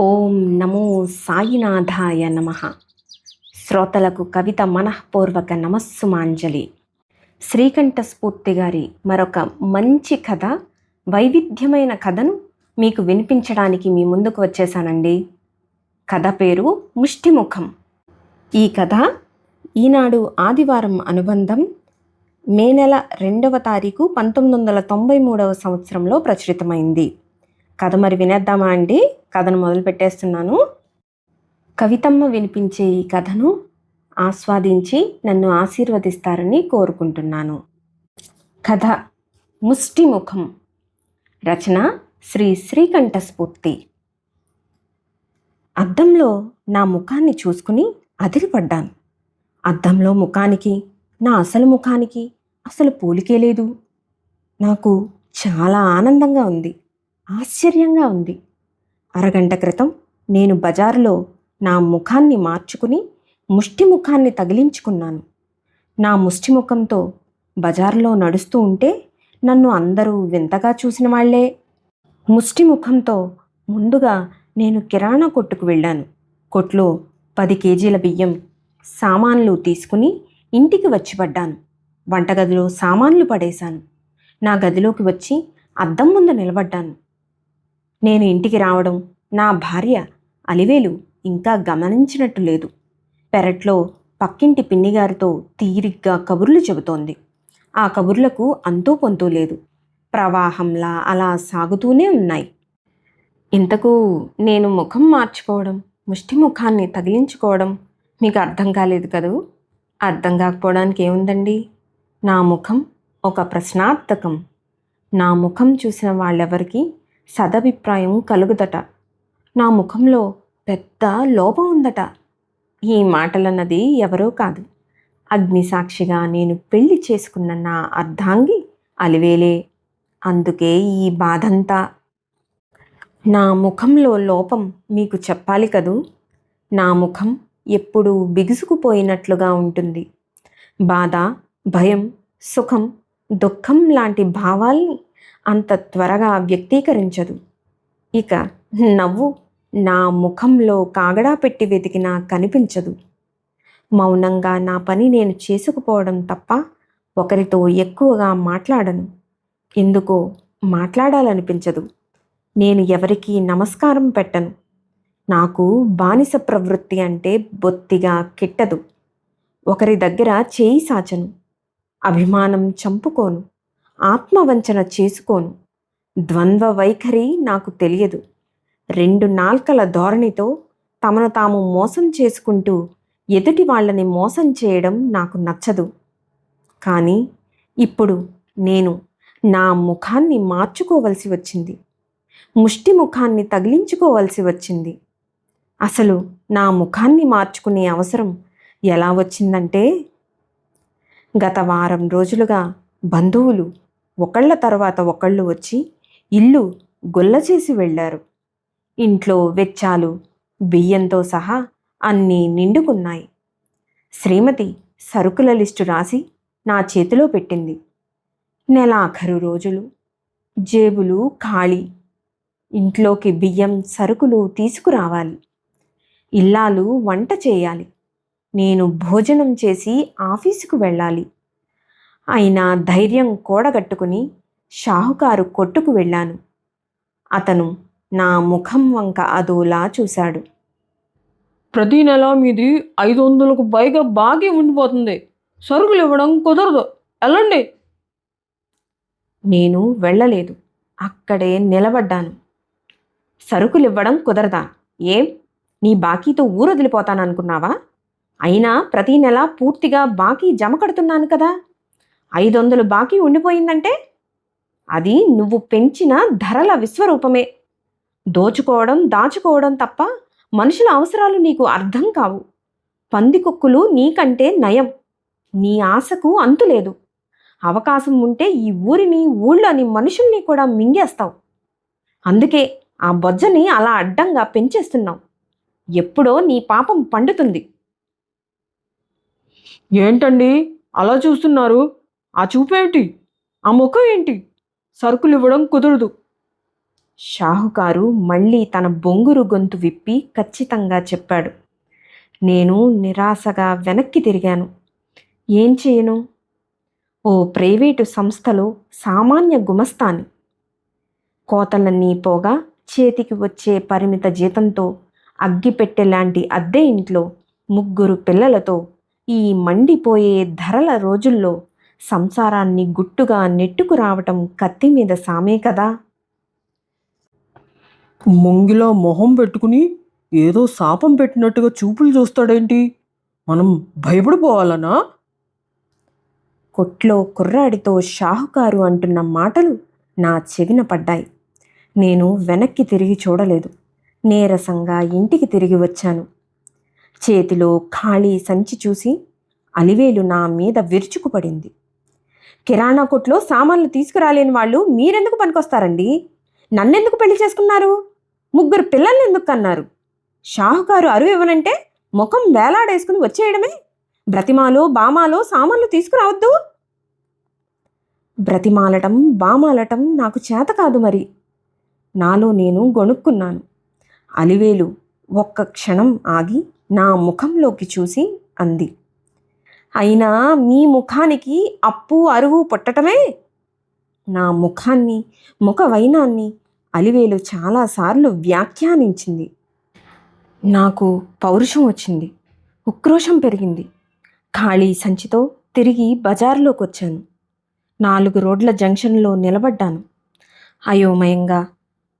ఓం నమో సాయినాథాయ నమ. శ్రోతలకు కవిత మనఃపూర్వక నమస్సుమాంజలి. శ్రీకంఠ స్ఫూర్తి గారి మరొక మంచి కథ వైవిధ్యమైన కథను మీకు వినిపించడానికి మీ ముందుకు వచ్చేసానండి. కథ పేరు ముష్టిముఖం. ఈ కథ ఈనాడు ఆదివారం అనుబంధం మే నెల రెండవ తారీఖు పంతొమ్మిది వందల తొంభై మూడవ సంవత్సరంలో ప్రచురితమైంది. కథ మరి వినేద్దామా అండి? కథను మొదలు పెట్టేస్తున్నాను. కవితమ్మ వినిపించే ఈ కథను ఆస్వాదించి నన్ను ఆశీర్వదిస్తారని కోరుకుంటున్నాను. కథ ముష్టిముఖం. రచన శ్రీ శ్రీకంఠస్ఫూర్తి. అద్దంలో నా ముఖాన్ని చూసుకుని అదిరిపడ్డాను. అద్దంలో ముఖానికి నా అసలు ముఖానికి అసలు పోలికే లేదు. నాకు చాలా ఆనందంగా ఉంది. ఆశ్చర్యంగా ఉంది. అరగంట క్రితం నేను బజారులో నా ముఖాన్ని మార్చుకుని ముష్టి ముఖాన్ని తగిలించుకున్నాను. నా ముష్టి ముఖంతో బజారులో నడుస్తూ ఉంటే నన్ను అందరూ వింతగా చూసిన వాళ్ళే. ముష్టి ముఖంతో ముందుగా నేను కిరాణా కొట్టుకు వెళ్ళాను. కొట్లో పది కేజీల బియ్యం సామాన్లు తీసుకుని ఇంటికి వచ్చి పడ్డాను. వంటగదిలో సామాన్లు పడేశాను. నా గదిలోకి వచ్చి అద్దం ముందు నిలబడ్డాను. నేను ఇంటికి రావడం నా భార్య అలివేలు ఇంకా గమనించినట్టు లేదు. పెరట్లో పక్కింటి పిన్నిగారితో తీరిగ్గా కబుర్లు చెబుతోంది. ఆ కబుర్లకు అంతూ పొంతూ లేదు. ప్రవాహంలా అలా సాగుతూనే ఉన్నాయి. ఇంతకు నేను ముఖం మార్చుకోవడం ముష్టి ముఖాన్ని తగిలించుకోవడం మీకు అర్థం కాలేదు కదూ? అర్థం కాకపోవడానికి ఏముందండి? నా ముఖం ఒక ప్రశ్నార్థకం. నా ముఖం చూసిన వాళ్ళెవరికి సదభిప్రాయం కలుగుదట. నా ముఖంలో పెద్ద లోపం ఉందట. ఈ మాటలన్నది ఎవరో కాదు. అగ్నిసాక్షిగా నేను పెళ్ళి చేసుకున్న నా అర్ధాంగి అలివేలే. అందుకే ఈ బాధంతా. నా ముఖంలో లోపం మీకు చెప్పాలి కదూ? నా ముఖం ఎప్పుడూ బిగుసుకుపోయినట్లుగా ఉంటుంది. బాధ భయం సుఖం దుఃఖం లాంటి భావాల్ని అంత త్వరగా వ్యక్తీకరించదు. ఇక నవ్వు నా ముఖంలో కాగడా పెట్టి వెతికినా కనిపించదు. మౌనంగా నా పని నేను చేసుకుపోవడం తప్ప ఒకరితో ఎక్కువగా మాట్లాడను. ఎందుకో మాట్లాడాలనిపించదు. నేను ఎవరికీ నమస్కారం పెట్టను. నాకు బానిస ప్రవృత్తి అంటే బొత్తిగా కిట్టదు. ఒకరి దగ్గర చేయి సాచను. అభిమానం చంపుకోను. ఆత్మవంచన చేసుకోను. ద్వంద్వ వైఖరి నాకు తెలియదు. రెండు నాల్కల ధోరణితో తమను తాము మోసం చేసుకుంటూ ఎదుటి వాళ్ళని మోసం చేయడం నాకు నచ్చదు. కానీ ఇప్పుడు నేను నా ముఖాన్ని మార్చుకోవలసి వచ్చింది. ముష్టి ముఖాన్ని తగిలించుకోవలసి వచ్చింది. అసలు నా ముఖాన్ని మార్చుకునే అవసరం ఎలా వచ్చిందంటే గత వారం రోజులుగా బంధువులు ఒకళ్ళ తర్వాత ఒకళ్ళు వచ్చి ఇల్లు గొల్ల చేసి వెళ్ళారు. ఇంట్లో వెచ్చాలు బియ్యంతో సహా అన్నీ నిండుకున్నాయి. శ్రీమతి సరుకుల లిస్టు రాసి నా చేతిలో పెట్టింది. నెలాఖరు రోజులు జేబులు ఖాళీ ఇంట్లోకి బియ్యం సరుకులు తీసుకురావాలి. ఇల్లాలు వంట చేయాలి. నేను భోజనం చేసి ఆఫీసుకు వెళ్ళాలి. అయినా ధైర్యం కూడగట్టుకుని షాహుకారు కొట్టుకు వెళ్ళాను. అతను నా ముఖం వంక అదోలా చూశాడు. ప్రతి నెల మీది ఐదు వందలకు పైగా బాకీ ఉండిపోతుంది. సరుకులు ఇవ్వడం కుదరదు. వెళ్ళండి. నేను వెళ్ళలేదు. అక్కడే నిలబడ్డాను. సరుకులు ఇవ్వడం కుదరదా? ఏం? నీ బాకీతో ఊరొదిలిపోతాననుకున్నావా? అయినా ప్రతి నెల పూర్తిగా బాకీ జమ కడుతున్నాను కదా? ఐదు వందలు బాకీ ఉండిపోయిందంటే అది నువ్వు పెంచిన ధరల విశ్వరూపమే. దోచుకోవడం దాచుకోవడం తప్ప మనుషుల అవసరాలు నీకు అర్థం కావు. పందికొక్కులు నీకంటే నయం. నీ ఆశకు అంతులేదు అవకాశం ఉంటే ఈ ఊరిని ఊళ్ళోని మనుషుల్ని కూడా మింగేస్తావు. అందుకే ఆ బొజ్జని అలా అడ్డంగా పెంచేస్తున్నావు. ఎప్పుడో నీ పాపం పండుతుంది. ఏంటండి? అలా చూస్తున్నారు? ఆ చూపేంటి? ఆ ముఖం ఏంటి? సరుకులు ఇవ్వడం కుదరదు. షాహుకారు మళ్ళీ తన బొంగురు గొంతు విప్పి ఖచ్చితంగా చెప్పాడు. నేను నిరాశగా వెనక్కి తిరిగాను. ఏం చేయను? ఓ ప్రైవేటు సంస్థలో సామాన్య గుమస్తాని. కోతలన్నీ పోగా చేతికి వచ్చే పరిమిత జీతంతో అగ్గిపెట్టెలాంటి అద్దె ఇంట్లో ముగ్గురు పిల్లలతో ఈ మండిపోయే ధరల రోజుల్లో సంసారాన్ని గుట్టుగా నెట్టుకు రావటం కత్తి మీద సామే కదా. మొంగిలా మొహం పెట్టుకుని ఏదో శాపం పెట్టినట్టుగా చూపులు చూస్తాడేంటి? మనం భయపడిపోవాలనా? కొట్లో కుర్రాడితో షాహుకారు అంటున్న మాటలు నా చెవిన పడ్డాయి. నేను వెనక్కి తిరిగి చూడలేదు. నీరసంగా ఇంటికి తిరిగి వచ్చాను. చేతిలో ఖాళీ సంచి చూసి అలివేలు నా మీద విరుచుకుపడింది. కిరాణా కొట్లో సామాన్లు తీసుకురాలేని వాళ్ళు మీరెందుకు పనికొస్తారండి? నన్నెందుకు పెళ్ళి చేసుకున్నారు? ముగ్గురు పిల్లల్ని ఎందుకు కన్నారు? షాహుకారు అరువు ఇవ్వనంటే ముఖం వేలాడేసుకుని వచ్చేయడమే? బ్రతిమాలో బామాలో సామాన్లు తీసుకురావద్దు? బ్రతిమాలటం బామాలటం నాకు చేత కాదు మరి. నాలో నేను గొణుక్కున్నాను. అలివేలు ఒక్క క్షణం ఆగి నా ముఖంలోకి చూసి అంది. అయినా మీ ముఖానికి అప్పు అరువు పుట్టటమే నా ముఖాన్ని ముఖ వైనాన్ని అలివేలు చాలాసార్లు వ్యాఖ్యానించింది. నాకు పౌరుషం వచ్చింది ఉక్రోషం పెరిగింది. ఖాళీ సంచితో తిరిగి బజార్లోకి వచ్చాను నాలుగు రోడ్ల జంక్షన్లో నిలబడ్డాను. అయోమయంగా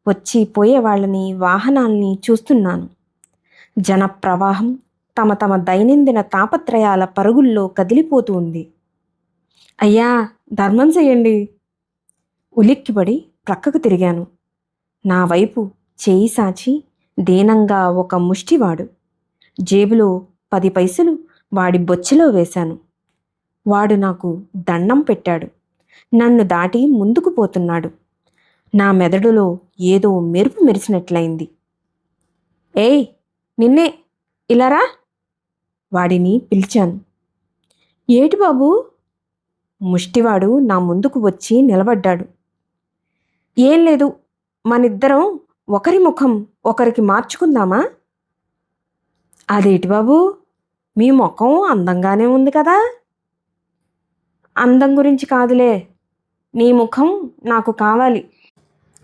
వచ్చి పోయే వాళ్ళని వాహనాల్ని చూస్తున్నాను. జనప్రవాహం తమ తమ దైనందిన తాపత్రయాల పరుగుల్లో కదిలిపోతూ ఉంది. అయ్యా ధర్మం చేయండి. ఉలిక్కిపడి ప్రక్కకు తిరిగాను. నా వైపు చేయి సాచి దీనంగా ఒక ముష్టివాడు. జేబులో పది పైసలు వాడి బొచ్చెలో వేశాను. వాడు నాకు దండం పెట్టాడు. నన్ను దాటి ముందుకు పోతున్నాడు. నా మెదడులో ఏదో మెరుపు మెరిసినట్లయింది. ఏయ్ నిన్నే ఇలారా వాడిని పిలిచాను. ఏటి బాబు? ముష్టివాడు నా ముందుకు వచ్చి నిలబడ్డాడు. ఏం లేదు మనిద్దరం ఒకరి ముఖం ఒకరికి మార్చుకుందామా? అదేటి బాబు? మీ ముఖం అందంగానే ఉంది కదా? అందం గురించి కాదులే నీ ముఖం నాకు కావాలి.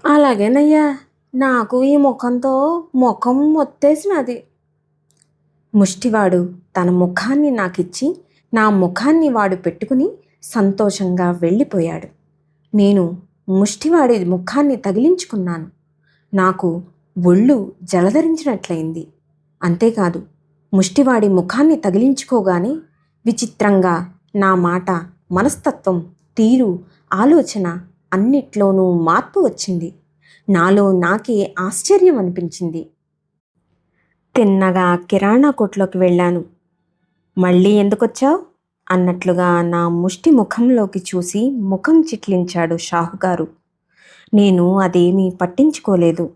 అలాగేనయ్యా నాకు ఈ ముఖంతో ముఖం మొత్తేసినది ముష్టివాడు తన ముఖాన్ని నాకిచ్చి నా ముఖాన్ని వాడు పెట్టుకుని సంతోషంగా వెళ్ళిపోయాడు. నేను ముష్టివాడి ముఖాన్ని తగిలించుకున్నాను. నాకు ఒళ్ళు జలధరించినట్లయింది. అంతేకాదు ముష్టివాడి ముఖాన్ని తగిలించుకోగానే విచిత్రంగా నా మాట మనస్తత్వం తీరు ఆలోచన అన్నిట్లోనూ మార్పు వచ్చింది. నాలో నాకే ఆశ్చర్యం అనిపించింది తిన్నగా కిరాణా కొట్లోకి వెళ్ళాను. మళ్ళీ ఎందుకొచ్చావు? అన్నట్లుగా నా ముష్టి ముఖంలోకి చూసి ముఖం చిట్లించాడు షాహుగారు నేను అదేమీ పట్టించుకోలేదు.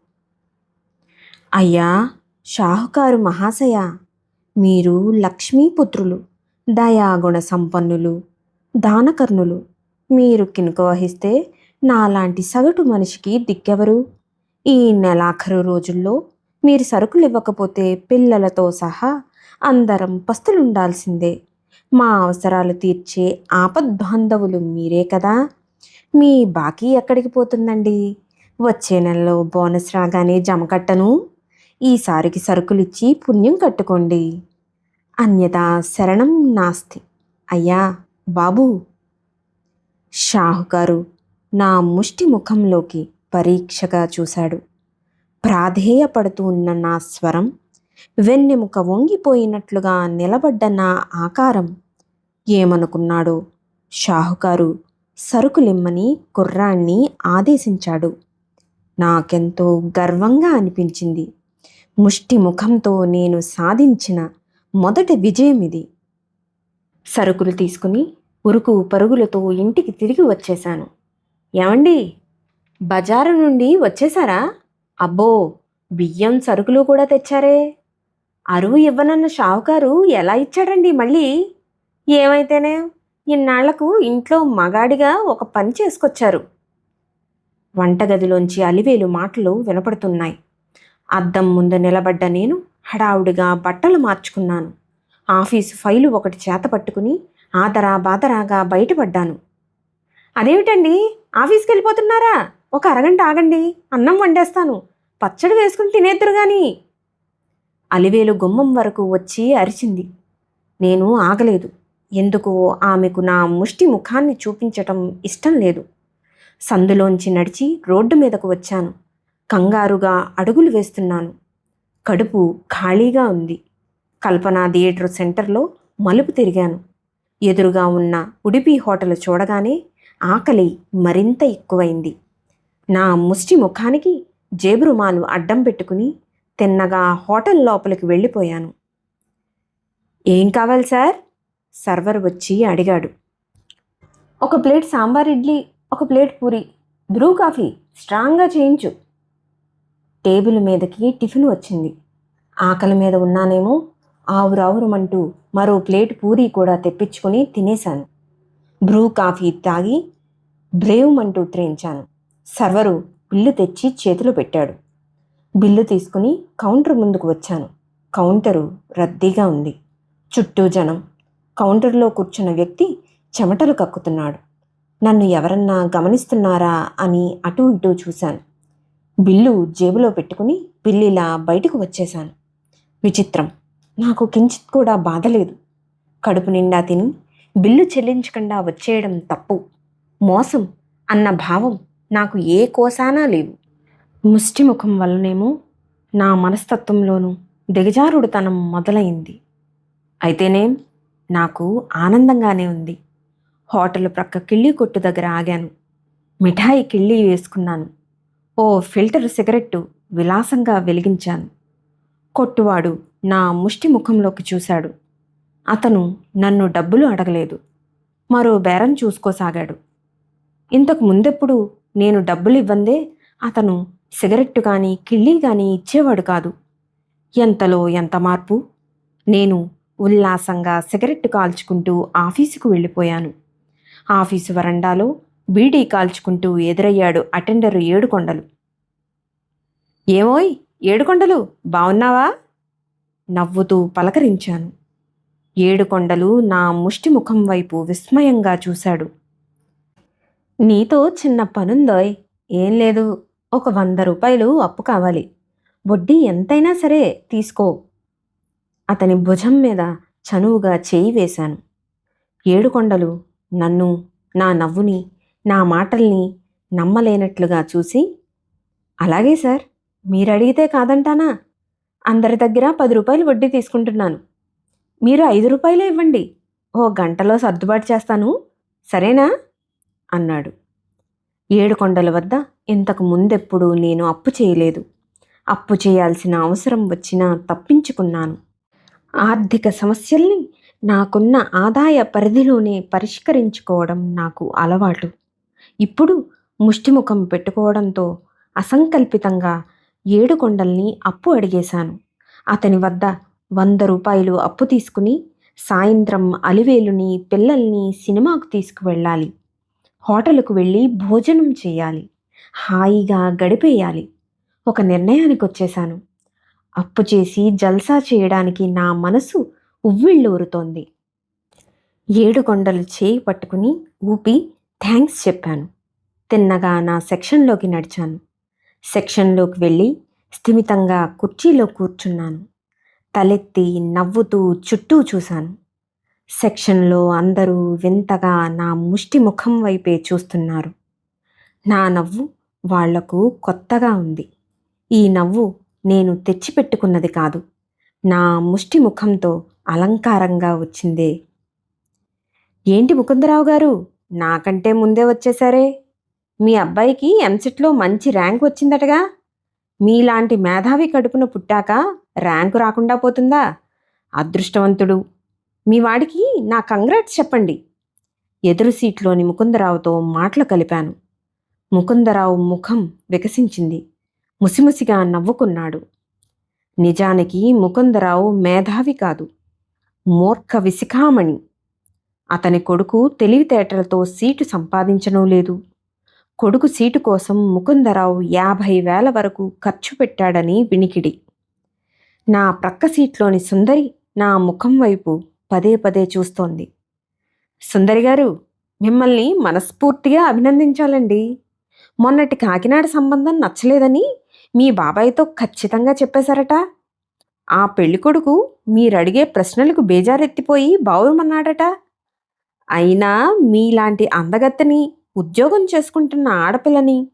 అయ్యా షాహుకారు మహాశయ మీరు లక్ష్మీపుత్రులు దయాగుణ సంపన్నులు దానకర్ణులు. మీరు కినుక వహిస్తే నాలాంటి సగటు మనిషికి దిక్కెవరు? ఈ నెలాఖరు రోజుల్లో మీరు సరుకులు ఇవ్వకపోతే పిల్లలతో సహా అందరం పస్తులుండాల్సిందే. మా అవసరాలు తీర్చే ఆపద్బాంధవులు మీరే కదా. మీ బాకీ ఎక్కడికి పోతుందండి? వచ్చే నెలలో బోనస్ రాగానే జమ కట్టను. ఈసారికి సరుకులిచ్చి పుణ్యం కట్టుకోండి. అన్యత శరణం నాస్తి. అయ్యా బాబు! షాహుకారు నా ముష్టి ముఖంలోకి పరీక్షగా చూశాడు. ప్రాధేయపడుతూ ఉన్న నా స్వరం వెన్నెముక వంగిపోయినట్లుగా నిలబడ్డ నా ఆకారం. ఏమనుకున్నాడో? షాహుకారు సరుకులిమ్మని కుర్రాణ్ణి ఆదేశించాడు. నాకెంతో గర్వంగా అనిపించింది. ముష్టి ముఖంతో నేను సాధించిన మొదటి విజయం ఇది. సరుకులు తీసుకుని ఉరుకు పరుగులతో ఇంటికి తిరిగి వచ్చేశాను. ఏమండి? బజారు నుండి వచ్చేసారా అబ్బో బియ్యం సరుకులు కూడా తెచ్చారే. అరువు ఇవ్వనన్న షావుకారు ఎలా ఇచ్చాడండి మళ్ళీ? ఏమైతేనే? ఇన్నాళ్ళకు ఇంట్లో మగాడిగా ఒక పని చేసుకొచ్చారు. వంటగదిలోంచి అలివేలు మాటలు వినపడుతున్నాయి. అద్దం ముందు నిలబడ్డ నేను హడావుడిగా బట్టలు మార్చుకున్నాను. ఆఫీసు ఫైలు ఒకటి చేత పట్టుకుని ఆదరా బాదరాగా బయటపడ్డాను. అదేమిటండి? ఆఫీస్కి వెళ్ళిపోతున్నారా ఒక అరగంట ఆగండి. అన్నం వండేస్తాను. పచ్చడి వేసుకుని తినేద్దరు కానీ అలివేలు గుమ్మం వరకు వచ్చి అరిచింది. నేను ఆగలేదు. ఎందుకు ఆమెకు నా ముష్టి ముఖాన్ని చూపించటం ఇష్టం లేదు. సందులోంచి నడిచి రోడ్డు మీదకు వచ్చాను. కంగారుగా అడుగులు వేస్తున్నాను. కడుపు ఖాళీగా ఉంది. కల్పన థియేటర్ సెంటర్లో మలుపు తిరిగాను. ఎదురుగా ఉన్న ఉడిపి హోటల్ చూడగానే ఆకలి మరింత ఎక్కువైంది. నా ముష్టి ముఖానికి జేబు రుమాలు అడ్డం పెట్టుకుని తిన్నగా హోటల్ లోపలికి వెళ్ళిపోయాను. ఏం కావాలి సార్? సర్వర్ వచ్చి అడిగాడు. ఒక ప్లేట్ సాంబార్ ఇడ్లీ ఒక ప్లేట్ పూరి బ్రూ కాఫీ స్ట్రాంగ్గా చేయించు. టేబుల్ మీదకి టిఫిన్ వచ్చింది. ఆకలి మీద ఉన్నానేమో ఆవురావురమంటూ మరో ప్లేట్ పూరీ కూడా తెప్పించుకుని తినేశాను. బ్రూ కాఫీ తాగి బ్రేవ్మంటూ త్రేయించాను సర్వరు బిల్లు తెచ్చి చేతిలో పెట్టాడు. బిల్లు తీసుకుని కౌంటర్ ముందుకు వచ్చాను. కౌంటరు రద్దీగా ఉంది. చుట్టూ జనం. కౌంటర్లో కూర్చున్న వ్యక్తి చెమటలు కక్కుతున్నాడు. నన్ను ఎవరన్నా గమనిస్తున్నారా అని అటూ ఇటూ చూశాను. బిల్లు జేబులో పెట్టుకుని పిల్లిలా బయటకు వచ్చేశాను. విచిత్రం. నాకు కించిత్ కూడా బాధలేదు కడుపు నిండా తిని బిల్లు చెల్లించకుండా వచ్చేయడం తప్పు. మోసం అన్న భావం నాకు ఏ కోసానా లేవు. ముష్టిముఖం వల్లనేమో నా మనస్తత్వంలోనూ దిగజారుడుతనం మొదలైంది. అయితేనేం నాకు ఆనందంగానే ఉంది. హోటల్ ప్రక్క కిళ్ళీ కొట్టు దగ్గర ఆగాను. మిఠాయి కిళ్ళీ వేసుకున్నాను. ఓ ఫిల్టర్ సిగరెట్టు విలాసంగా వెలిగించాను. కొట్టువాడు నా ముష్టి ముఖంలోకి చూశాడు. అతను నన్ను డబ్బులు అడగలేదు. మరో బేరం చూసుకోసాగాడు. ఇంతకు ముందెప్పుడు నేను డబ్బులు ఇవ్వందే అతను సిగరెట్టు కానీ కిళ్ళీ కానీ ఇచ్చేవాడు కాదు. ఎంతలో ఎంత మార్పు? నేను ఉల్లాసంగా సిగరెట్టు కాల్చుకుంటూ ఆఫీసుకు వెళ్ళిపోయాను. ఆఫీసు వరండాలో బీడీ కాల్చుకుంటూ ఎదురయ్యాడు అటెండరు ఏడుకొండలు. ఏమోయ్ ఏడుకొండలు బావున్నావా? నవ్వుతూ పలకరించాను. ఏడుకొండలు నా ముష్టి ముఖం వైపు విస్మయంగా చూశాడు. నీతో చిన్న పనుందోయ్ ఏం లేదు. ఒక వంద రూపాయలు అప్పు కావాలి. వడ్డీ ఎంతైనా సరే తీసుకో. అతని భుజం మీద చనువుగా చేయి వేశాను. ఏడుకొండలు నన్ను నా నవ్వుని నా మాటల్ని నమ్మలేనట్లుగా చూసి అలాగే సార్ మీరు అడిగితే కాదంటానా? అందరి దగ్గర పది రూపాయలు వడ్డీ తీసుకుంటున్నాను. మీరు ఐదు రూపాయలే ఇవ్వండి. ఓ గంటలో సర్దుబాటు చేస్తాను. సరేనా? అన్నాడు. ఏడుకొండల వద్ద ఇంతకు ముందెప్పుడు నేను అప్పు చేయలేదు. అప్పు చేయాల్సిన అవసరం వచ్చినా తప్పించుకున్నాను. ఆర్థిక సమస్యల్ని నాకున్న ఆదాయ పరిధిలోనే పరిష్కరించుకోవడం నాకు అలవాటు. ఇప్పుడు ముష్టిముఖం పెట్టుకోవడంతో అసంకల్పితంగా ఏడుకొండల్ని అప్పు అడిగేశాను. అతని వద్ద వంద రూపాయలు అప్పు తీసుకుని సాయంత్రం అలివేలుని పిల్లల్ని సినిమాకు తీసుకువెళ్ళాలి. హోటల్కు వెళ్ళి భోజనం చేయాలి. హాయిగా గడిపేయాలి. ఒక నిర్ణయానికి వచ్చేశాను అప్పు చేసి జల్సా చేయడానికి నా మనసు ఉవ్విళ్ళూరుతోంది. ఏడుకొండలు చేయి పట్టుకుని ఊపి థ్యాంక్స్ చెప్పాను. తిన్నగా నా సెక్షన్లోకి నడిచాను. సెక్షన్లోకి వెళ్ళి స్థిమితంగా కుర్చీలో కూర్చున్నాను. తలెత్తి నవ్వుతూ చుట్టూ చూశాను. సెక్షన్లో అందరూ వింతగా నా ముష్టి ముఖం వైపే చూస్తున్నారు. నా నవ్వు వాళ్ళకు కొత్తగా ఉంది. ఈ నవ్వు నేను తెచ్చిపెట్టుకున్నది కాదు. నా ముష్టి ముఖంతో అలంకారంగా వచ్చిందే. ఏంటి ముకుందరావు గారు? నాకంటే ముందే వచ్చేసారే. మీ అబ్బాయికి ఎంసెట్లో మంచి ర్యాంక్ వచ్చిందటగా. మీలాంటి మేధావి కడుపున పుట్టాక ర్యాంకు రాకుండా పోతుందా? అదృష్టవంతుడు. మీ వాడికి నా కంగ్రాట్స్ చెప్పండి. ఎదురు సీట్లోని ముకుందరావుతో మాటలు కలిపాను. ముకుందరావు ముఖం వికసించింది. ముసిముసిగా నవ్వుకున్నాడు. నిజానికి ముకుందరావు మేధావి కాదు. మూర్ఖ విశిఖామణి అతని కొడుకు తెలివితేటలతో సీటు సంపాదించనూ లేదు. కొడుకు సీటు కోసం ముకుందరావు యాభై వేల వరకు ఖర్చు పెట్టాడని వినికిడి. నా ప్రక్క సీట్లోని సుందరి నా ముఖం వైపు పదే పదే చూస్తోంది. సుందరి గారు మిమ్మల్ని మనస్ఫూర్తిగా అభినందించాలండి. మొన్నటి కాకినాడ సంబంధం నచ్చలేదని మీ బాబాయ్తో ఖచ్చితంగా చెప్పేశారట. ఆ పెళ్ళికొడుకు మీరడిగే ప్రశ్నలకు బేజారెత్తిపోయి బావురమన్నాడట. అయినా మీలాంటి అందగత్తని ఉద్యోగం చేసుకుంటున్న ఆడపిల్లని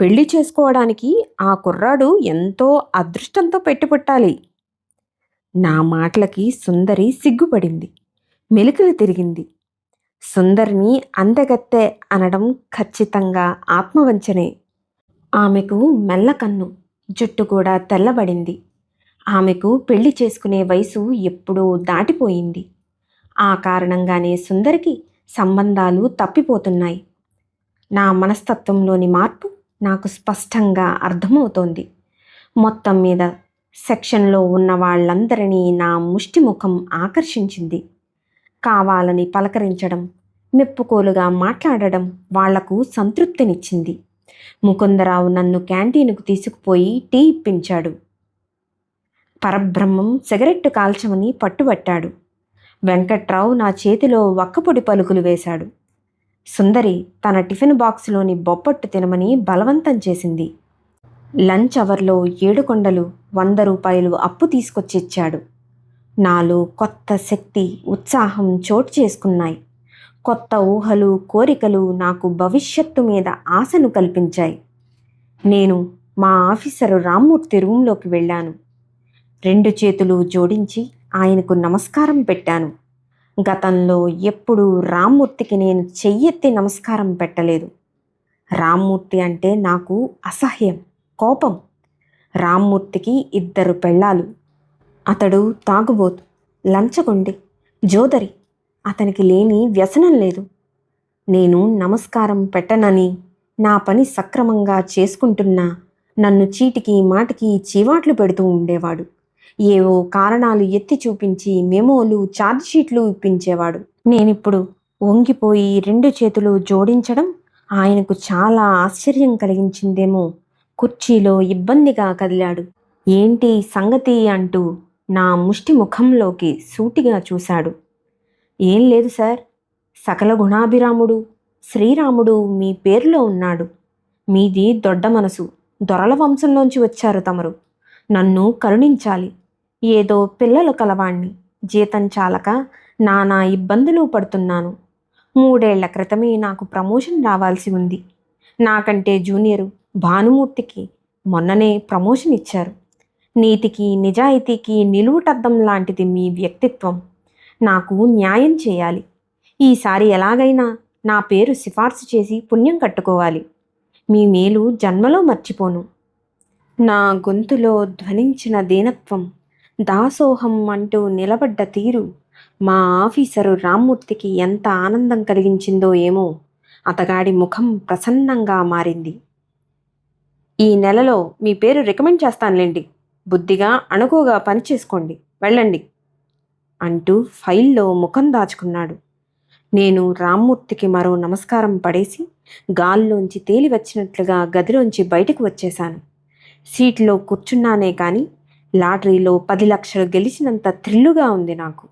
పెళ్ళి చేసుకోవడానికి ఆ కుర్రాడు ఎంతో అదృష్టంతో పెట్టుపుట్టాలి. నా మాటలకి సుందరి సిగ్గుపడింది. మెలికలు తిరిగింది. సుందరిని అందగత్తె అనడం ఖచ్చితంగా ఆత్మవంచనే. ఆమెకు మెల్లకన్ను జుట్టు కూడా తెల్లబడింది. ఆమెకు పెళ్ళి చేసుకునే వయసు ఎప్పుడో దాటిపోయింది. ఆ కారణంగానే సుందరికి సంబంధాలు తప్పిపోతున్నాయి. నా మనస్తత్వంలోని మార్పు నాకు స్పష్టంగా అర్థమవుతోంది. మొత్తం మీద సెక్షన్లో ఉన్న వాళ్ళందరినీ నా ముష్టిముఖం ఆకర్షించింది. కావాలని పలకరించడం మెప్పుకోలుగా మాట్లాడడం వాళ్ళకు సంతృప్తినిచ్చింది. ముకుందరావు నన్ను క్యాంటీన్కు తీసుకుపోయి టీ ఇప్పించాడు. పరబ్రహ్మం సిగరెట్టు కాల్చమని పట్టుబట్టాడు. వెంకట్రావు నా చేతిలో వక్కపొడి పలుకులు వేశాడు. సుందరి తన టిఫిన్ బాక్సులోని బొప్పట్టు తినమని బలవంతం చేసింది. లంచ్ అవర్లో ఏడుకొండలు వంద రూపాయలు అప్పు తీసుకొచ్చిచ్చాడు. నాలో కొత్త శక్తి ఉత్సాహం చోటు చేసుకున్నాయి. కొత్త ఊహలు కోరికలు నాకు భవిష్యత్తు మీద ఆశను కల్పించాయి. నేను మా ఆఫీసరు రామ్మూర్తి రూంలోకి వెళ్ళాను. రెండు చేతులు జోడించి ఆయనకు నమస్కారం పెట్టాను. గతంలో ఎప్పుడూ రామ్మూర్తికి నేను చెయ్యెత్తి నమస్కారం పెట్టలేదు. రామ్మూర్తి అంటే నాకు అసహ్యం కోపం. రామ్మూర్తికి ఇద్దరు పెళ్ళాలు అతడు తాగుబోతు లంచగొండి. జోదరి అతనికి లేని వ్యసనం లేదు. నేను నమస్కారం పెట్టనని నా పని సక్రమంగా చేసుకుంటున్నా నన్ను చీటికి మాటికి చీవాట్లు పెడుతూ ఉండేవాడు. ఏవో కారణాలు ఎత్తి చూపించి మెమోలు ఛార్జ్షీట్లు ఇప్పించేవాడు. నేనిప్పుడు వంగిపోయి రెండు చేతులు జోడించడం ఆయనకు చాలా ఆశ్చర్యం కలిగించిందేమో. కుర్చీలో ఇబ్బందిగా కదిలాడు. ఏంటి సంగతి అంటూ నా ముష్టి ముఖంలోకి సూటిగా చూశాడు. ఏం లేదు సార్. సకల గుణాభిరాముడు శ్రీరాముడు మీ పేరులో ఉన్నాడు. మీది దొడ్డ మనసు. దొరల వంశంలోంచి వచ్చారు తమరు. నన్ను కరుణించాలి. ఏదో పిల్లలు కలవాణ్ణి. జీతం చాలక నానా ఇబ్బందులు పడుతున్నాను. మూడేళ్ళ క్రితమే నాకు ప్రమోషన్ రావాల్సి ఉంది. నాకంటే జూనియరు భానుమూర్తికి మొన్ననే ప్రమోషన్ ఇచ్చారు. నీతికి నిజాయితీకి నిలువుటద్దం లాంటిది మీ వ్యక్తిత్వం. నాకు న్యాయం చేయాలి. ఈసారి ఎలాగైనా నా పేరు సిఫార్సు చేసి పుణ్యం కట్టుకోవాలి. మీ మేలు జన్మలో మర్చిపోను. నా గొంతులో ధ్వనించిన దీనత్వం దాసోహం అంటూ నిలబడ్డ తీరు మా ఆఫీసరు రామ్మూర్తికి ఎంత ఆనందం కలిగించిందో ఏమో అతగాడి ముఖం ప్రసన్నంగా మారింది. ఈ నెలలో మీ పేరు రికమెండ్ చేస్తానులేండి. బుద్ధిగా అణుకుగా పని చేసుకోండి. వెళ్ళండి. అంటూ ఫైల్లో ముఖం దాచుకున్నాడు. నేను రామ్మూర్తికి మరో నమస్కారం పడేసి గాల్లోంచి తేలి వచ్చినట్లుగా గదిలోంచి బయటకు వచ్చేశాను. సీట్లో కూర్చున్నానే కానీ లాటరీలో పది లక్షలు గెలిచినంత థ్రిల్లుగా ఉంది నాకు.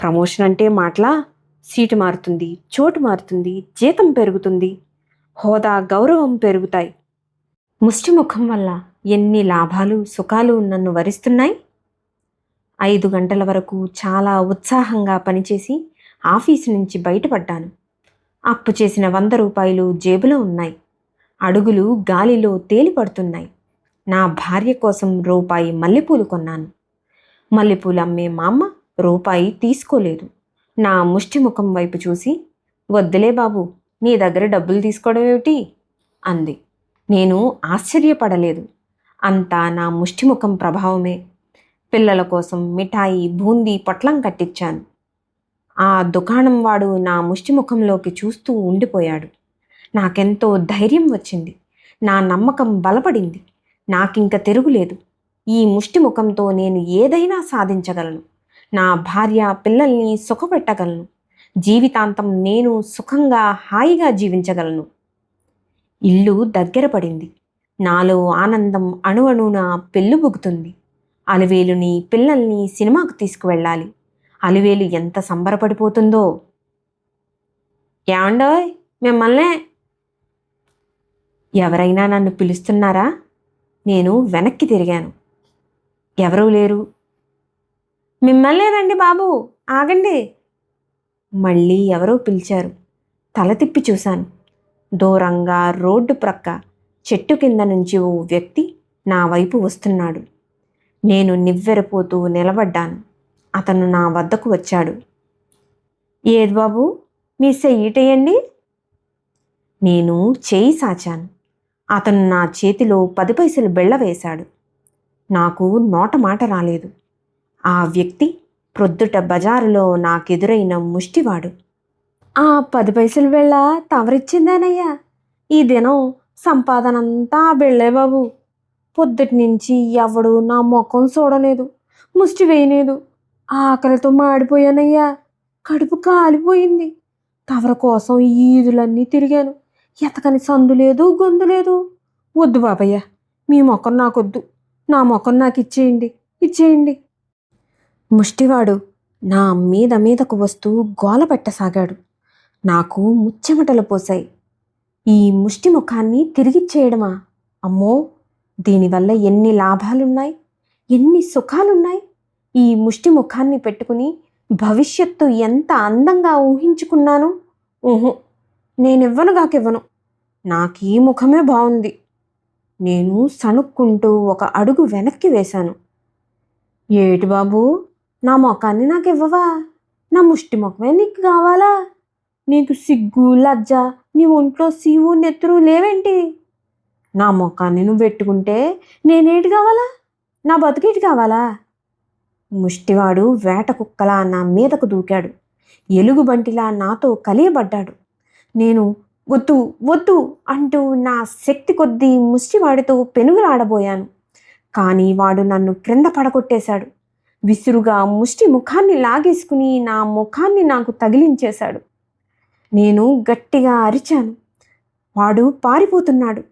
ప్రమోషన్ అంటే మాటలా? సీటు మారుతుంది చోటు మారుతుంది జీతం పెరుగుతుంది హోదా గౌరవం పెరుగుతాయి. ముష్టిముఖం వల్ల ఎన్ని లాభాలు సుఖాలు నన్ను వరిస్తున్నాయి? ఐదు గంటల వరకు చాలా ఉత్సాహంగా పనిచేసి ఆఫీసు నుంచి బయటపడ్డాను. అప్పు చేసిన వంద రూపాయలు జేబులో ఉన్నాయి. అడుగులు గాలిలో తేలిపడుతున్నాయి. నా భార్య కోసం రూపాయి మల్లెపూలు కొన్నాను. మల్లెపూలు అమ్మే మా అమ్మ రూపాయి తీసుకోలేదు. నా ముష్టి ముఖం వైపు చూసి వద్దులే బాబు నీ దగ్గర డబ్బులు తీసుకోవడం ఏమిటి? అంది. నేను ఆశ్చర్యపడలేదు. అంతా నా ముష్టిముఖం ప్రభావమే. పిల్లల కోసం మిఠాయి బూందీ పొట్లం కట్టించాను ఆ దుకాణం వాడు నా ముష్టిముఖంలోకి చూస్తూ ఉండిపోయాడు. నాకెంతో ధైర్యం వచ్చింది. నా నమ్మకం బలపడింది. నాకింక తిరుగులేదు. ఈ ముష్టిముఖంతో నేను ఏదైనా సాధించగలను. నా భార్య పిల్లల్ని సుఖపెట్టగలను. జీవితాంతం నేను సుఖంగా హాయిగా జీవించగలను. ఇల్లు దగ్గర పడింది. నాలో ఆనందం అణువణున పెళ్ళుబుగుతుంది. అలివేలుని పిల్లల్ని సినిమాకు తీసుకువెళ్ళాలి. అలివేలు ఎంత సంబరపడిపోతుందో. ఏమండోయ్ మిమ్మల్నే. ఎవరైనా నన్ను పిలుస్తున్నారా? నేను వెనక్కి తిరిగాను. ఎవరూ లేరు. మిమ్మల్నే రండి బాబు ఆగండి. మళ్ళీ ఎవరో పిలిచారు. తల తిప్పి చూశాను. దూరంగా రోడ్డు ప్రక్క చెట్టు కింద నుంచి ఓ వ్యక్తి నా వైపు వస్తున్నాడు. నేను నివ్వెరపోతూ నిలబడ్డాను. అతను నా వద్దకు వచ్చాడు. ఏది బాబు? మీ చెయ్యిటేయండి నేను చేయి సాచాను. అతను నా చేతిలో పది పైసలు బెళ్ళ వేశాడు. నాకు నోట మాట రాలేదు. ఆ వ్యక్తి ప్రొద్దుట బజారులో నాకెదురైన ముష్టివాడు. ఆ పది పైసలు వెళ్ళ తవరిచ్చిందేనయ్యా. ఈ దినం సంపాదన అంతా వెళ్ళే బాబు. పొద్దుటి నుంచి ఎవడు నా ముఖం చూడలేదు ముష్టి వేయలేదు. ఆకలితో మాడిపోయానయ్యా. కడుపు కాలిపోయింది. తవర కోసం ఈదులన్నీ తిరిగాను. ఎతకని సందు లేదు గొంతు లేదు. వద్దు బాబయ్య మీ మొఖం నాకొద్దు. నా మొఖం నాకు ఇచ్చేయండి. ఇచ్చేయండి ముష్టివాడు నా మీద మీదకు వస్తూ గోల పెట్టసాగాడు. నాకు ముచ్చెమటలు పోసాయి ఈ ముష్టి ముఖాన్ని తిరిగిచ్చేయడమా అమ్మో! దీనివల్ల ఎన్ని లాభాలున్నాయి? ఎన్ని సుఖాలున్నాయి? ఈ ముష్టి ముఖాన్ని పెట్టుకుని భవిష్యత్తు ఎంత అందంగా ఊహించుకున్నాను? ఊహు! నేనివ్వను గాకివ్వను. నాకీ ముఖమే బాగుంది నేను సణుక్కుంటూ ఒక అడుగు వెనక్కి వేశాను. ఏటి బాబు! నా ముఖాన్ని నాకు ఇవ్వవా నా ముష్టి ముఖమే నీకు కావాలా? నీకు సిగ్గు లజ్జ నీ ఒంట్లో సీవు నెత్తురు లేవేంటి? నా ముఖాన్ని నువ్వు పెట్టుకుంటే నేనేటి కావాలా? నా బతుకేటి కావాలా? ముష్టివాడు వేట కుక్కలా నా మీదకు దూకాడు. ఎలుగుబంటిలా నాతో కలియబడ్డాడు. నేను వద్దు వద్దు అంటూ నా శక్తి కొద్దీ ముష్టివాడితో పెనుగులాడబోయాను. కానీ వాడు నన్ను క్రింద పడగొట్టేశాడు. విసురుగా ముష్టి ముఖాన్ని లాగేసుకుని నా ముఖాన్ని నాకు తగిలించేశాడు. నేను గట్టిగా అరిచాను. వాడు పారిపోతున్నాడు.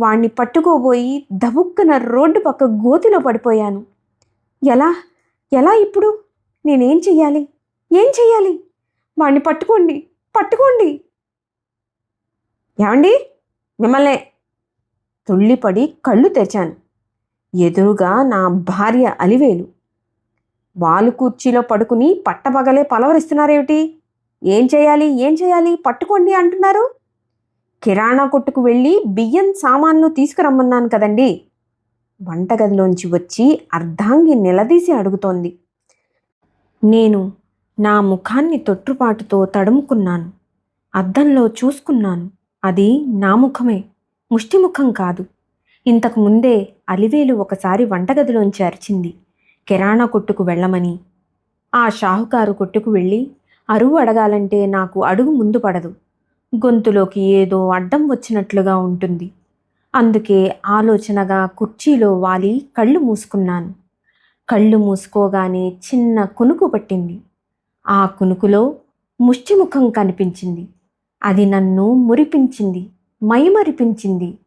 వాణ్ణి పట్టుకోబోయి దబుక్కన రోడ్డు పక్క గోతిలో పడిపోయాను. ఎలా? ఎలా ఇప్పుడు? నేనేం చెయ్యాలి? ఏం చెయ్యాలి? వాణ్ణి పట్టుకోండి పట్టుకోండి. ఏమండి? మిమ్మల్నే. తుళ్ళిపడి కళ్ళు తెచ్చాను ఎదురుగా నా భార్య అలివేలు. వాలు కుర్చీలో పడుకుని పట్టపగలే పలవరిస్తున్నారేమిటి? ఏం చేయాలి? ఏం చేయాలి? పట్టుకోండి అంటున్నారు. కిరాణా కొట్టుకు వెళ్ళి బియ్యం సామాన్లు తీసుకురమ్మన్నాను కదండి. వంటగదిలోంచి వచ్చి అర్ధాంగి నిలదీసి అడుగుతోంది. నేను నా ముఖాన్ని తొట్టుపాటుతో తడుముకున్నాను. అద్దంలో చూసుకున్నాను. అది నా ముఖమే. ముష్టిముఖం కాదు. ఇంతకు ముందే అలివేలు ఒకసారి వంటగదిలోంచి అరిచింది. కిరాణా కొట్టుకు వెళ్ళమని. ఆ షాహుకారు కొట్టుకు వెళ్ళి అరువు అడగాలంటే నాకు అడుగు ముందు పడదు. గొంతులోకి ఏదో అడ్డం వచ్చినట్లుగా ఉంటుంది. అందుకే ఆలోచనగా కుర్చీలో వాలి కళ్ళు మూసుకున్నాను. కళ్ళు మూసుకోగానే చిన్న కునుకు పట్టింది. ఆ కునుకులో ముష్టిముఖం కనిపించింది. అది నన్ను మురిపించింది మైమరిపించింది.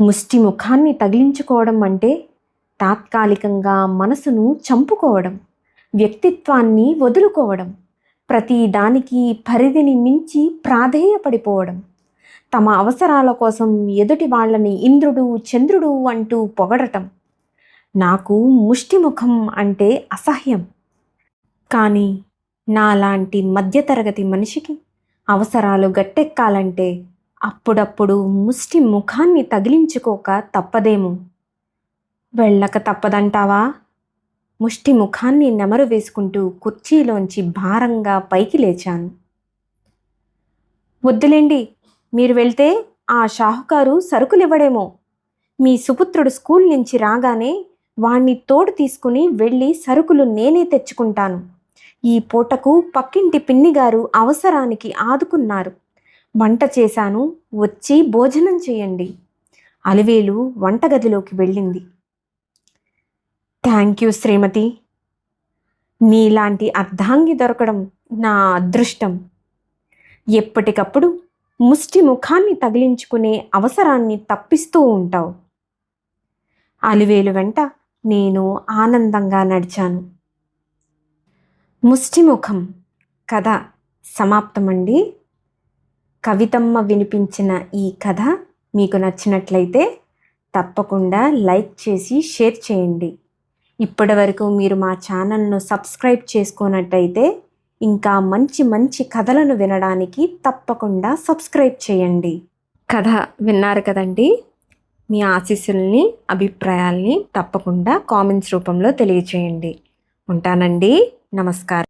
ముష్టి ముఖాన్ని తగిలించుకోవడం అంటే తాత్కాలికంగా మనసును చంపుకోవడం వ్యక్తిత్వాన్ని వదులుకోవడం. ప్రతి దానికి పరిధిని మించి ప్రాధేయపడిపోవడం తమ అవసరాల కోసం ఎదుటి వాళ్ళని ఇంద్రుడు చంద్రుడు అంటూ పొగడటం నాకు ముష్టిముఖం అంటే అసహ్యం. కానీ నాలాంటి మధ్యతరగతి మనిషికి అవసరాలు గట్టెక్కాలంటే అప్పుడప్పుడు ముష్టి ముఖాన్ని తగిలించుకోక తప్పదేమో. వెళ్ళక తప్పదంటావా? ముష్టి ముఖాన్ని నెమరు వేసుకుంటూ కుర్చీలోంచి భారంగా పైకి లేచాను. వద్దులేండి మీరు వెళ్తే ఆ షాహుకారు సరుకులివ్వడేమో. మీ సుపుత్రుడు స్కూల్ నుంచి రాగానే వాణ్ణి తోడు తీసుకుని వెళ్ళి సరుకులు నేనే తెచ్చుకుంటాను. ఈ పూటకు పక్కింటి పిన్నిగారు అవసరానికి ఆదుకున్నారు. వంట చేశాను వచ్చి భోజనం చేయండి. అలివేలు వంటగదిలోకి వెళ్ళింది. థ్యాంక్ యూ శ్రీమతి. నీలాంటి అర్ధాంగి దొరకడం నా అదృష్టం. ఎప్పటికప్పుడు ముష్టి ముఖాన్ని తగిలించుకునే అవసరాన్ని తప్పిస్తూ ఉంటావు. అలివేలు వెంట నేను ఆనందంగా నడిచాను. ముష్టిముఖం కథ సమాప్తమండి. కవితమ్మ వినిపించిన ఈ కథ మీకు నచ్చినట్లయితే తప్పకుండా లైక్ చేసి షేర్ చేయండి. ఇప్పటి వరకు మీరు మా ఛానల్ను సబ్స్క్రైబ్ చేసుకున్నట్టయితే ఇంకా మంచి మంచి కథలను వినడానికి తప్పకుండా సబ్స్క్రైబ్ చేయండి. కథ విన్నారు కదండి? మీ ఆశీస్సుల్ని అభిప్రాయాల్ని తప్పకుండా కామెంట్స్ రూపంలో తెలియచేయండి. ఉంటానండి. నమస్కారం.